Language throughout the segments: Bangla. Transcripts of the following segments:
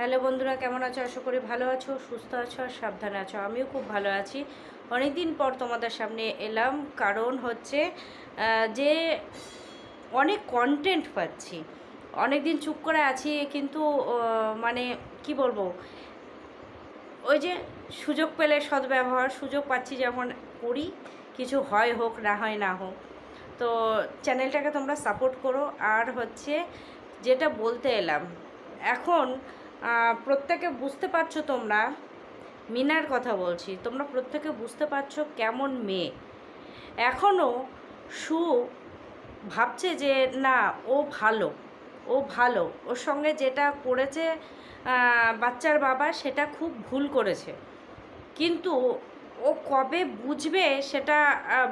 হ্যালো বন্ধুরা, কেমন আছো? আশা করি ভালো আছো, সুস্থ আছো আর সাবধানে আছো। আমিও খুব ভালো আছি। অনেক দিন পর তোমাদের সামনে এলাম, কারণ হচ্ছে যে অনেক কন্টেন্ট পাচ্ছি। অনেক দিন চুপ করে আছি, কিন্তু মানে কি বলব? ওই যে সুযোগ পেলে সদ্ব্যবহার, সুযোগ পাচ্ছি যেমন করি, কিছু হয় হোক, না হয় না হোক। তো চ্যানেলটাকে তোমরা সাপোর্ট করো। আর হচ্ছে, যেটা বলতে এলাম, এখন প্রত্যেকে বুঝতে পারছ তোমরা, মিনার কথা বলছি, তোমরা প্রত্যেকে বুঝতে পারছ কেমন মেয়ে। এখনও সু ভাবছে যে, না, ও ভালো ও ভালো। ওর সঙ্গে যেটা করেছে বাচ্চার বাবা, সেটা খুব ভুল করেছে। কিন্তু ও কবে বুঝবে, সেটা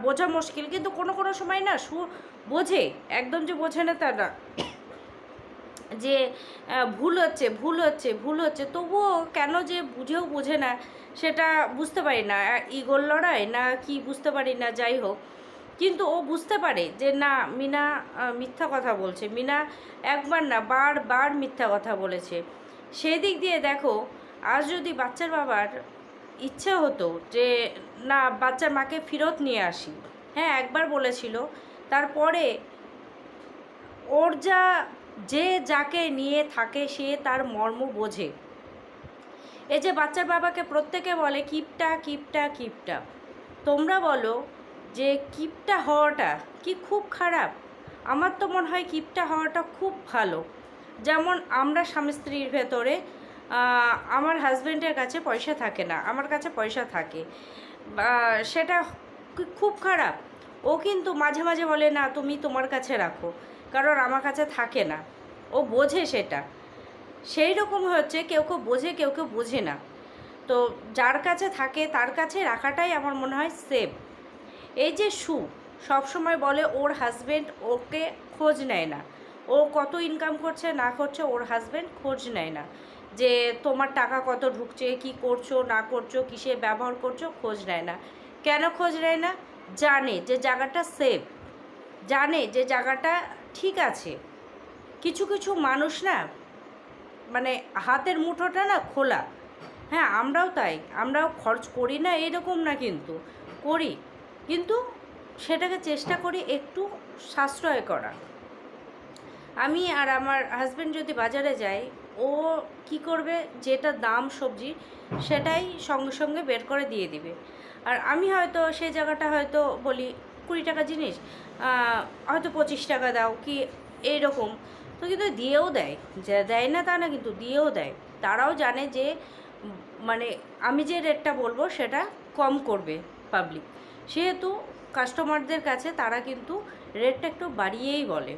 বোঝা মুশকিল। কিন্তু কোনো কোনো সময় না, সু বোঝে, একদম যে বোঝে না তা না। যে ভুল হচ্ছে ভুল হচ্ছে ভুল হচ্ছে, তবুও কেন যে বুঝেও বোঝে না, সেটা বুঝতে পারি না। ইগোর লড়াই না কি বুঝতে পারি না, যাই হোক। কিন্তু ও বুঝতে পারে যে, না, মিনা মিথ্যা কথা বলছে। মিনা একবার না বারবার মিথ্যা কথা বলেছে। সেই দিক দিয়ে দেখো, আজ যদি বাচ্চার বাবার ইচ্ছে হতো যে, না, বাচ্চার মাকে ফেরত নিয়ে আসি। হ্যাঁ একবার বলেছিল। তারপরে ওর যা যে যাকে নিয়ে থাকে সে তার মর্ম বোঝে। এই যে বাচ্চার বাবাকে প্রত্যেকে বলে, কিপটা কিপটা কিপটা। তোমরা বলো যে, কিপটা হওয়াটা কি খুব খারাপ? আমার তো মনে হয় কিপটা হওয়াটা খুব ভালো। যেমন আমরা স্বামী স্ত্রীর ভেতরে আমার হাজব্যান্ডের কাছে পয়সা থাকে না, আমার কাছে পয়সা থাকে। সেটা খুব খারাপ। ও কিন্তু মাঝে মাঝে বলে, না, তুমি তোমার কাছে রাখো। কারণ আমার কাছে থাকে না। ও বোঝে সেটা। সেই রকম হচ্ছে কেউ কেউ বোঝে, কেউ কেউ বোঝে না। তো যার কাছে থাকে, তার কাছে রাখাটাই আমার মনে হয় সেফ এই যে সু, সবসময় বলে ওর হাজবেন্ড ওকে খোঁজ নেয় না। ও কত ইনকাম করছে, না করছে, ওর হাজব্যান্ড খোঁজ নেয় না। যে তোমার টাকা কত ঢুকছে, কি করছ, না করছ, কিসে ব্যবহার করছ, খোঁজ নেয় না। কেন খোঁজ নেয় না? জানে যে জায়গাটা সেফ জানে যে জায়গাটা ঠিক আছে। কিছু কিছু মানুষ না মানে হাতের মুঠোটা না খোলা। হ্যাঁ আমরাও তাই। আমরাও খরচ করি না এরকম না কিন্তু। করি। কিন্তু সেটাকে চেষ্টা করি একটু সাশ্রয় করা আমি আর আমার হাজব্যান্ড যদি বাজারে যাই, ও কি করবে? যেটা দাম সবজি, সেটাই সঙ্গে সঙ্গে বের করে দিয়ে দিবে। আর আমি হয়তো সেই জায়গাটা হয়তো বলি কুড়ি টাকা জিনিস হয়তো পঁচিশ টাকা দাও, কি এইরকম। তো কিন্তু দিয়েও দেয়, যে দেয় না তা না, কিন্তু দিয়েও দেয়। তারাও জানে যে মানে আমি যে রেটটা বলব, সেটা কম করবে পাবলিক সেহেতু কাস্টমারদের কাছে তারা কিন্তু রেটটা একটু বাড়িয়েই বলে।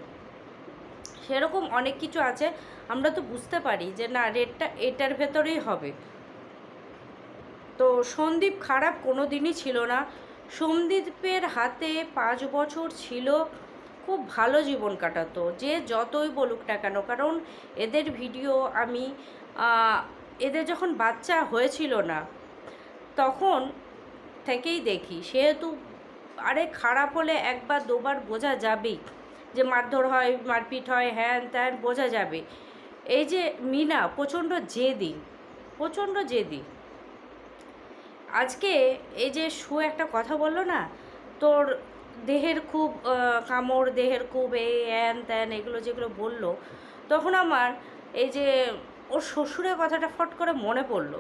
সেরকম অনেক কিছু আছে, আমরা তো বুঝতে পারি যে না, রেটটা এটার ভেতরেই হবে। তো সন্দীপ খারাপ কোনো দিনই ছিল না। সন্দীপের হাতে পাঁচ বছর ছিল, খুব ভালো জীবন কাটাতো, যে যতই বলুক না কেন, কারণ এদের ভিডিও আমি এদের যখন বাচ্চা হয়েছিল না, তখন থেকেই দেখি, সেহেতু আরে খারাপ হলে একবার দুবার বোঝা যাবেই, যে মারধর হয়, মারপিট হয়, হ্যান ত্যান বোঝা যাবে। এই যে মিনা, প্রচণ্ড জেদি প্রচণ্ড জেদি। আজকে এই যে শু একটা কথা বলল না, তোর দেহের খুব কামড়, দেহের খুব এই অ্যান ত্যান এগুলো যেগুলো বলল, তখন আমার এই যে ওর শ্বশুরের কথাটা ফট করে মনে পড়ল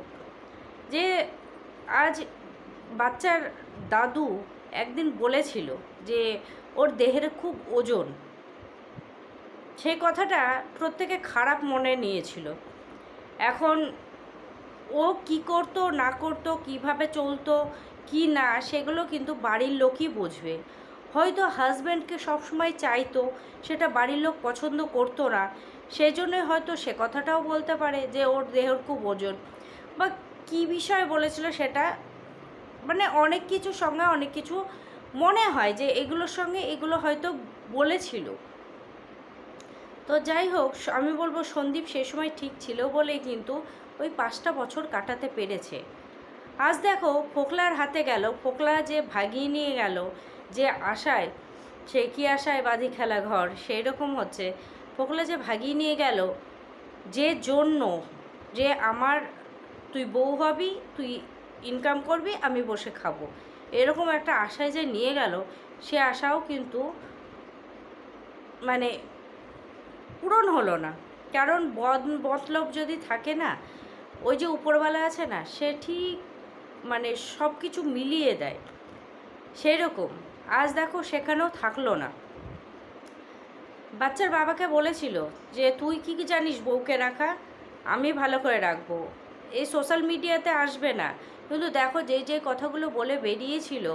যে আজ বাচ্চার দাদু একদিন বলেছিল যে ওর দেহের খুব ওজন। সেই কথাটা প্রত্যেকে খারাপ মনে নিয়েছিল। এখন ও কি করতো, না করতো, কীভাবে চলতো, কি না, সেগুলো কিন্তু বাড়ির লোকই বুঝবে। হয়তো হাজব্যান্ডকে সবসময় চাইতো, সেটা বাড়ির লোক পছন্দ করতো না সেই জন্যই হয়তো সে কথাটাও বলতে পারে যে ওর দেহর খুব ওজন। বা কী বিষয় বলেছিল সেটা মানে অনেক কিছুর সঙ্গে অনেক কিছু মনে হয় যে এগুলোর সঙ্গে এগুলো হয়তো বলেছিল। তো যাই হোক, আমি বলব সন্দীপ সে সময় ঠিক ছিল বলেই কিন্তু ওই পাঁচটা বছর কাটাতে পেরেছে। আজ দেখো ফোকলার হাতে গেল, ফোকলা যে ভাগিয়ে নিয়ে গেল, যে আশায়, সে কি আশায় বাঁধি খেলা ঘর, সেই রকম হচ্ছে। ফোকলা যে ভাগিয়ে নিয়ে গেল, যে জন্য, যে আমার, তুই বউ হবি, তুই ইনকাম করবি, আমি বসে খাব। এরকম একটা আশায় যে নিয়ে গেল, সে আশাও কিন্তু মানে পূরণ হলো না। কারণ বদ, মতলব যদি থাকে না ওই যে উপরওয়ালা আছে না, সে ঠিক মানে সব কিছু মিলিয়ে দেয়। সেই রকম আজ দেখো সেখানেও থাকল না। বাচ্চার বাবাকে বলেছিল যে, তুই কি কি জানিস বউকে রাখা? আমি ভালো করে রাখব। এই সোশ্যাল মিডিয়াতে আসবে না। কিন্তু দেখো যে যে কথাগুলো বলে বেরিয়েছিল,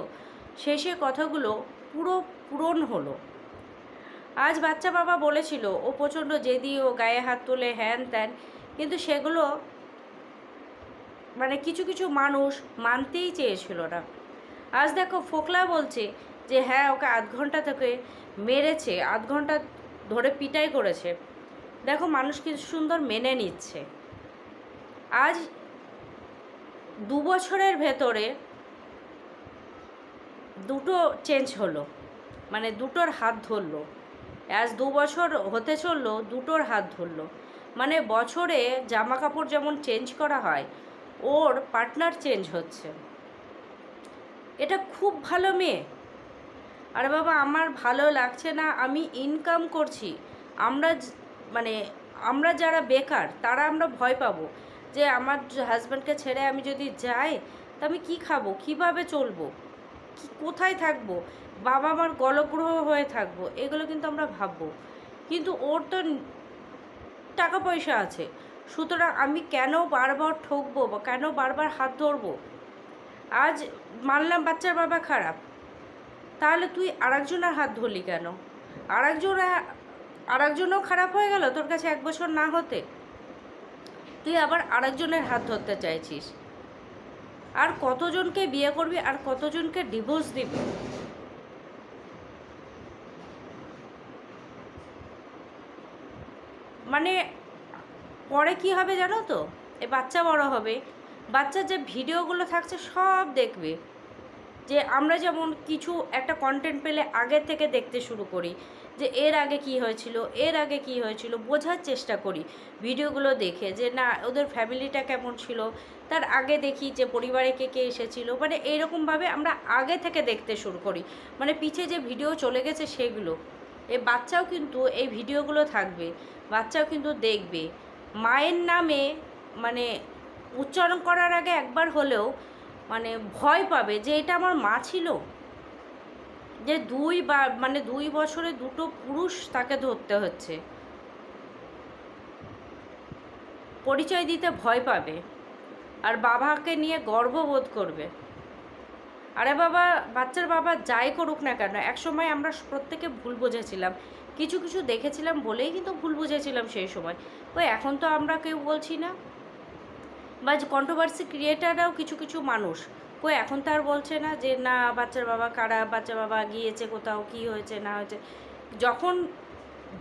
সে সে কথাগুলো পুরো পূরণ হলো। আজ বাচ্চা বাবা বলেছিল, ও প্রচণ্ড জেদি, ও গায়ে হাত তোলে, হ্যান ত্যান। কিন্তু সেগুলো মানে কিছু কিছু মানুষ মানতেই চেয়েছিল না। আজ দেখো ফোকলা বলছে যে হ্যাঁ ওকে আধ ঘণ্টা থেকে মেরেছে, আধ ঘণ্টা ধরে পিটাই করেছে। দেখো মানুষ কি সুন্দর মেনে নিচ্ছে। আজ দু বছরের ভেতরে দুটো চেঞ্জ হলো। মানে দুটোর হাত ধরলো। আজ দু বছর হতে চলল, দুটোর হাত ধরলো। মানে বছরে জামা কাপড় যেমন চেঞ্জ করা হয় ওর পার্টনার চেঞ্জ হচ্ছে। এটা খুব ভালো মেয়ে। আরে বাবা, আমার ভালো লাগছে না, আমি ইনকাম করছি। আমরা মানে আমরা যারা বেকার, তারা আমরা ভয় পাবো যে আমার হাজব্যান্ডকে ছেড়ে আমি যদি যাই, তা আমি কী খাব, কীভাবে চলবো, কি, কোথায় থাকব, বাবা মার গলগ্রহ হয়ে থাকব, এগুলো কিন্তু আমরা ভাববো। কিন্তু ওর তো টাকা পয়সা আছে। সুতরাং আমি কেন বারবার ঠকবো বা কেন বারবার হাত ধরবো? আজ মানলাম বাচ্চার বাবা খারাপ। তাহলে তুই আরেকজনের হাত ধরলি কেন? আরেকজন, আরেকজনও খারাপ হয়ে গেল তোর কাছে এক বছর না হতে। তুই আবার আরেকজনের হাত ধরতে চাইছিস। আর কতজনকে বিয়ে করবি আর কতজনকে ডিভোর্স দিবি? মানে পরে কি হবে জানো তো? এ বাচ্চা বড় হবে। বাচ্চার যে ভিডিওগুলো থাকছে সব দেখবে। যে আমরা যেমন কিছু একটা কন্টেন্ট পেলে আগের থেকে দেখতে শুরু করি, যে এর আগে কি হয়েছিল, এর আগে কি হয়েছিল, বোঝার চেষ্টা করি। ভিডিওগুলো দেখে যে না, ওদের ফ্যামিলিটা কেমন ছিল, তার আগে দেখি যে পরিবারে কে কে এসেছিল। মানে এইরকমভাবে আমরা আগে থেকে দেখতে শুরু করি। মানে পিছে যে ভিডিও চলে গেছে সেগুলো। এ বাচ্চাও কিন্তু এই ভিডিওগুলো থাকবে, বাচ্চাও কিন্তু দেখবে। মায়ের নামে মানে উচ্চারণ করার আগে একবার হলেও মানে ভয় পাবে যে এটা আমার মা ছিল। যে দুই বা মানে দুই বছরে দুটো পুরুষ তাকে ধরতে হচ্ছে। পরিচয় দিতে ভয় পাবে। আর বাবাকে নিয়ে গর্ববোধ করবে। আরে বাবা, বাচ্চার বাবা যাই করুক না কেন, একসময় আমরা প্রত্যেকে ভুল বুঝেছিলাম। কিছু কিছু দেখেছিলাম বলেই কিন্তু ভুল বুঝেছিলাম সেই সময়। ওই এখন তো আমরা কেউ বলছি না। বা কন্ট্রোভার্সি ক্রিয়েটাররাও কিছু কিছু মানুষ কই এখন তো আর বলছে না যে, না, বাচ্চার বাবা কারা বাচ্চার বাবা গিয়েছে কোথাও, কি হয়েছে, না হয়েছে। যখন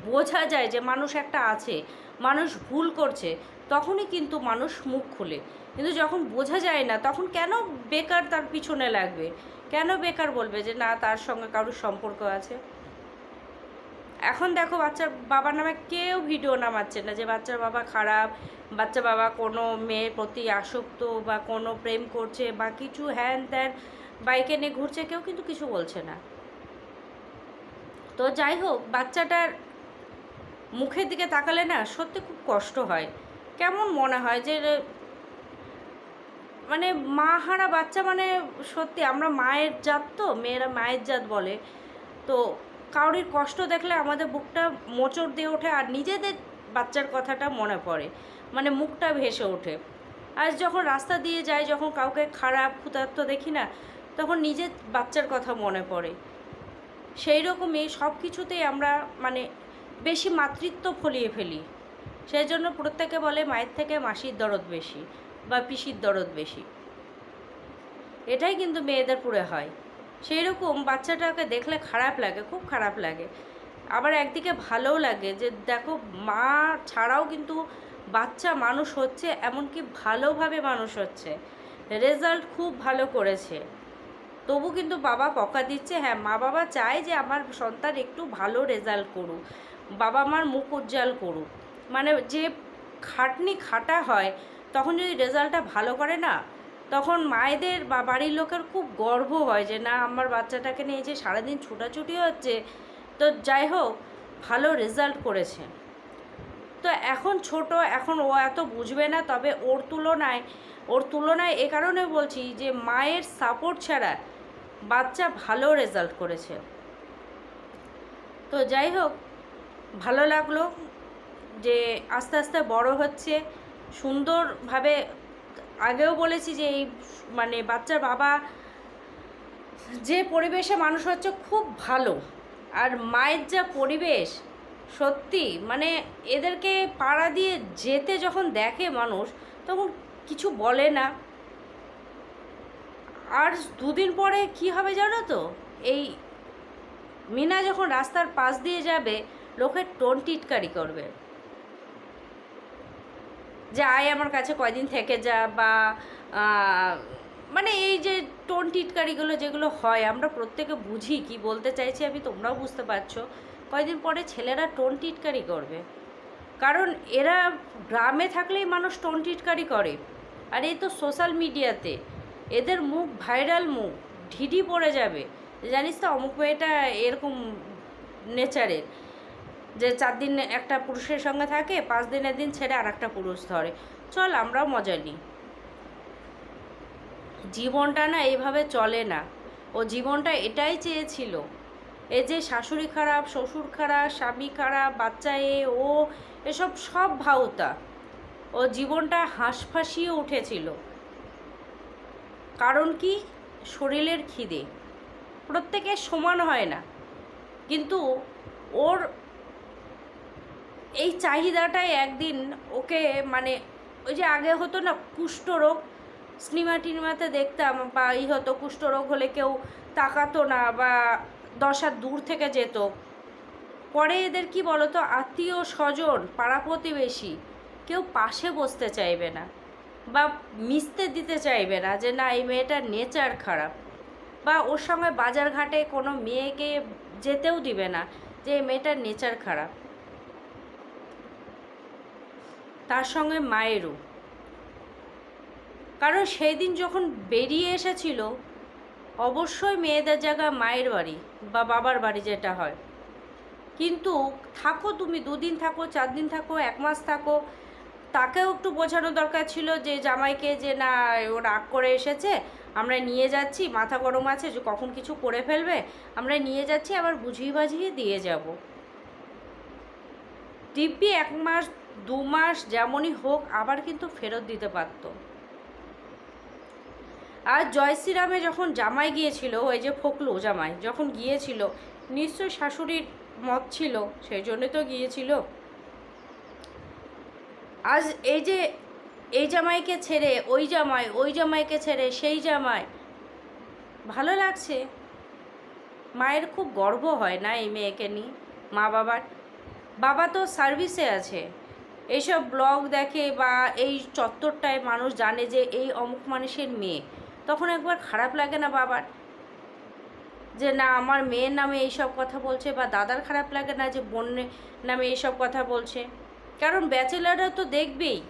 বোঝা যায় যে মানুষ একটা আছে, মানুষ ভুল করছে, তখনই কিন্তু মানুষ মুখ খুলে। কিন্তু যখন বোঝা যায় না, তখন কেন বেকার তার পিছনে লাগবে? কেন বেকার বলবে যে, না, তার সঙ্গে কারোর সম্পর্ক আছে? এখন দেখো বাচ্চার বাবার নামে কেউ ভিডিও নামাচ্ছে না যে বাচ্চার বাবা খারাপ, বাচ্চা বাবা কোনো মেয়ের প্রতি আসক্ত বা কোনো প্রেম করছে বা কিছু হ্যান ত্যান, বাইকে নিয়ে ঘুরছে, কেউ কিন্তু কিছু বলছে না। তো যাই হোক, বাচ্চাটার মুখের দিকে তাকালে না সত্যি খুব কষ্ট হয়। কেমন মনে হয় যে মানে মা হারা বাচ্চা মানে সত্যি আমরা মায়ের জাত তো, মেয়েরা মায়ের জাত বলে। তো কাউরির কষ্ট দেখলে আমাদের বুকটা মোচড় দিয়ে ওঠে আর নিজেদের বাচ্চার কথাটা মনে পড়ে। মানে মুখটা ভেসে ওঠে। আজ যখন রাস্তা দিয়ে যাই, যখন কাউকে খারাপ ক্ষুধার্ত দেখি না, তখন নিজের বাচ্চার কথা মনে পড়ে। সেই রকমই সব কিছুতেই আমরা মানে বেশি মাতৃত্ব ফলিয়ে ফেলি। সেই জন্য প্রত্যেকে বলে, মায়ের থেকে মাসির দরদ বেশি বা পিসির দরদ বেশি। এটাই কিন্তু মেয়েদের পুরে হয়। সেই রকম বাচ্চাটাকে দেখলে খারাপ লাগে, খুব খারাপ লাগে। আবার একদিকে ভালোও লাগে যে, দেখো, মা ছাড়াও কিন্তু বাচ্চা মানুষ হচ্ছে, এমনকি ভালোভাবে মানুষ হচ্ছে। রেজাল্ট খুব ভালো করেছে। তবু কিন্তু বাবা বকা দিচ্ছে হ্যাঁ মা বাবা চায় যে আমার সন্তান একটু ভালো রেজাল্ট করুক বাবা মার মুখ উজ্জ্বল করুক। মানে যে খাটনি খাটা হয়, তখন যদি রেজাল্টটা ভালো করে না তখন মায়েদের বা বাড়ির লোকের খুব গর্ব হয় যে, না, আমার বাচ্চাটাকে নিয়ে যে সারাদিন ছুটাছুটি হচ্ছে। তো যাই হোক, ভালো রেজাল্ট করেছে। তো এখন ছোট, এখন ও এত বুঝবে না, তবে ওর তুলনায় ওর তুলনায় এ কারণে বলছি যে, মায়ের সাপোর্ট ছাড়া বাচ্চা ভালো রেজাল্ট করেছে। তো যাই হোক, ভালো লাগল যে আস্তে আস্তে বড় হচ্ছে, সুন্দরভাবে আগেও বলেছি যে এই মানে বাচ্চার বাবা যে পরিবেশে মানুষ হচ্ছে খুব ভালো, আর মায়ের যা পরিবেশ, সত্যি মানে এদেরকে পাড়া দিয়ে যেতে যখন দেখে মানুষ, তখন কিছু বলে না। আর দুদিন পরে কি হবে জানো তো? এই মিনা যখন রাস্তার পাশ দিয়ে যাবে লোকের টোন টিটকারি করবে। যে আয় আমার কাছে কয়দিন থেকে যা বা মানে এই যে টোন টিটকারিগুলো যেগুলো হয়, আমরা প্রত্যেকে বুঝি কি বলতে চাইছি আমি তোমরাও বুঝতে পারছ। কয়দিন পরে ছেলেরা টোন টিটকারি করবে। কারণ এরা গ্রামে থাকলেই মানুষ টোন টিটকারি করে। আর এই তো সোশ্যাল মিডিয়াতে, এদের মুখ ভাইরাল মুখ, ঢিডি পড়ে যাবে। জানিস তো অমুক মেয়েটা এরকম নেচারের। যে চার দিন একটা পুরুষের সঙ্গে থাকে, পাঁচ দিনের দিন ছেড়ে আর একটা পুরুষ ধরে। চল, আমরাও মজা নিই। জীবনটা না এইভাবে চলে না। ও জীবনটা এটাই চেয়েছিল। এ যে শাশুড়ি খারাপ, শ্বশুর খারাপ, স্বামী খারাপ, বাচ্চা এ, ও, এসব সব ভাউতা। ও জীবনটা হাঁসফাঁসিয়ে উঠেছিল। কারণ কি? শরীরের খিদে। প্রত্যেকের সমান হয় না। কিন্তু ওর এই চাহিদাটাই একদিন ওকে মানে ওই যে আগে হতো না কুষ্ঠরোগ সিনেমা টিনেমাতে দেখতাম বা ই হতো কুষ্ঠরোগ হলে কেউ তাকাতো না বা দশ দূর থেকে যেত। পরে এদের কি বলতো, আত্মীয় স্বজন, পাড়া প্রতিবেশী কেউ পাশে বসতে চাইবে না বা মিশতে দিতে চাইবে না যে না, এই মেয়েটার নেচার খারাপ বা ওর সঙ্গে বাজার ঘাটে কোনো মেয়েকে যেতেও দিবে না যে এই মেয়েটার নেচার খারাপ। তার সঙ্গে মায়েরও। কারণ সেই দিন যখন বেরিয়ে এসেছিল, অবশ্যই মেয়েদের জায়গা মায়ের বাড়ি বা বাবার বাড়ি যেটা হয়। কিন্তু থাকো তুমি, দুদিন থাকো চার দিন থাকো, এক মাস থাকো, তাকেও একটু বোঝানো দরকার ছিল যে জামাইকে যে না ও রাগ করে এসেছে, আমরা নিয়ে যাচ্ছি, মাথা গরম আছে, যে কখন কিছু করে ফেলবে, আমরা নিয়ে যাচ্ছি, আবার বুঝিয়ে বাঝিয়ে দিয়ে যাব। দিব্যি এক মাস দু মাস যেমনই হোক আবার কিন্তু ফেরত দিতে পারতো। আর জয়শ্রীরামে যখন জামাই গিয়েছিল, ওই যে ফকলু জামাই, যখন গিয়েছিল নিশ্চয় শাশুড়ির মত ছিল, সেই জন্যই তো গিয়েছিল। আজ এই যে, এই জামাইকে ছেড়ে, ওই জামাই, ওই জামাইকে ছেড়ে, সেই জামাই, ভালো লাগছে? মায়ের খুব গর্ব হয় না এই মেয়েকে নিয়ে? মা বাবার বাবা তো সার্ভিসে আছে। এইসব ব্লগ দেখে বা এই চত্বরটায় মানুষ জানে যে এই অমুক মানুষের মেয়ে। তখন একবার খারাপ লাগে না বাবার? যে না, আমার মেয়ের নামে এইসব কথা বলছে বা দাদার খারাপ লাগে না যে বোনের নামে এইসব কথা বলছে? কারণ ব্যাচেলাররা তো দেখবেই।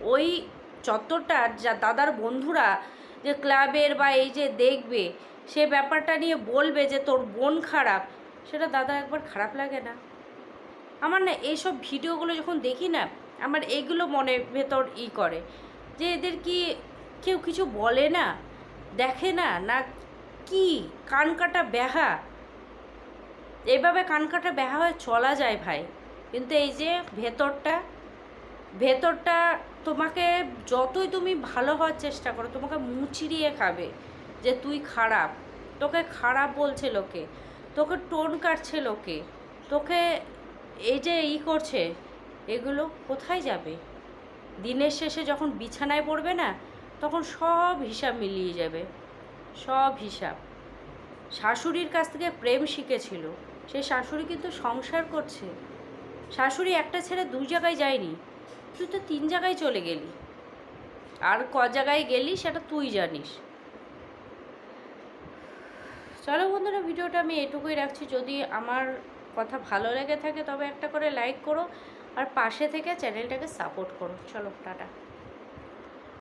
ওই চত্বরটার যা দাদার বন্ধুরা যে ক্লাবের বা এই যে দেখবে, সে ব্যাপারটা নিয়ে বলবে যে তোর বোন খারাপ। সেটা দাদা একবার খারাপ লাগে না। আমার না এইসব ভিডিওগুলো যখন দেখি না, আমার এইগুলো মনে ভেতর ই করে। যে এদের কি কেউ কিছু বলে না, দেখে না না কি কান কাটা ব্যাহা? এভাবে কান কাটা ব্যাহা হয়ে চলা যায় ভাই। কিন্তু এই যে ভেতরটা ভেতরটা তোমাকে যতই তুমি ভালো হওয়ার চেষ্টা করো, তোমাকে মুচড়িয়ে খাবে যে তুই খারাপ। তোকে খারাপ বলছে লোকে, তোকে টোন কাটছে লোকে, তোকে এই যে ই করছে, এগুলো কোথায় যাবে? দিনের শেষে যখন বিছানায় পড়বে না, তখন সব হিসাব মিলিয়ে যাবে, সব হিসাব। শাশুড়ির কাছ থেকে প্রেম শিখেছিল, সে শাশুড়ি কিন্তু সংসার করছে। শাশুড়ি একটা ছেড়ে দুই জায়গায় যায়নি, তুই তো তিন জায়গায় চলে গেলি। আর ক জায়গায় গেলি সেটা তুই জানিস। চলো বন্ধুরা, ভিডিওটা আমি এটুকুই রাখছি। যদি আমার কথা ভালো লেগে থাকে তবে একটা করে লাইক করো আর পাশে থেকে চ্যানেলটাকে সাপোর্ট করো। চলো, টাটা।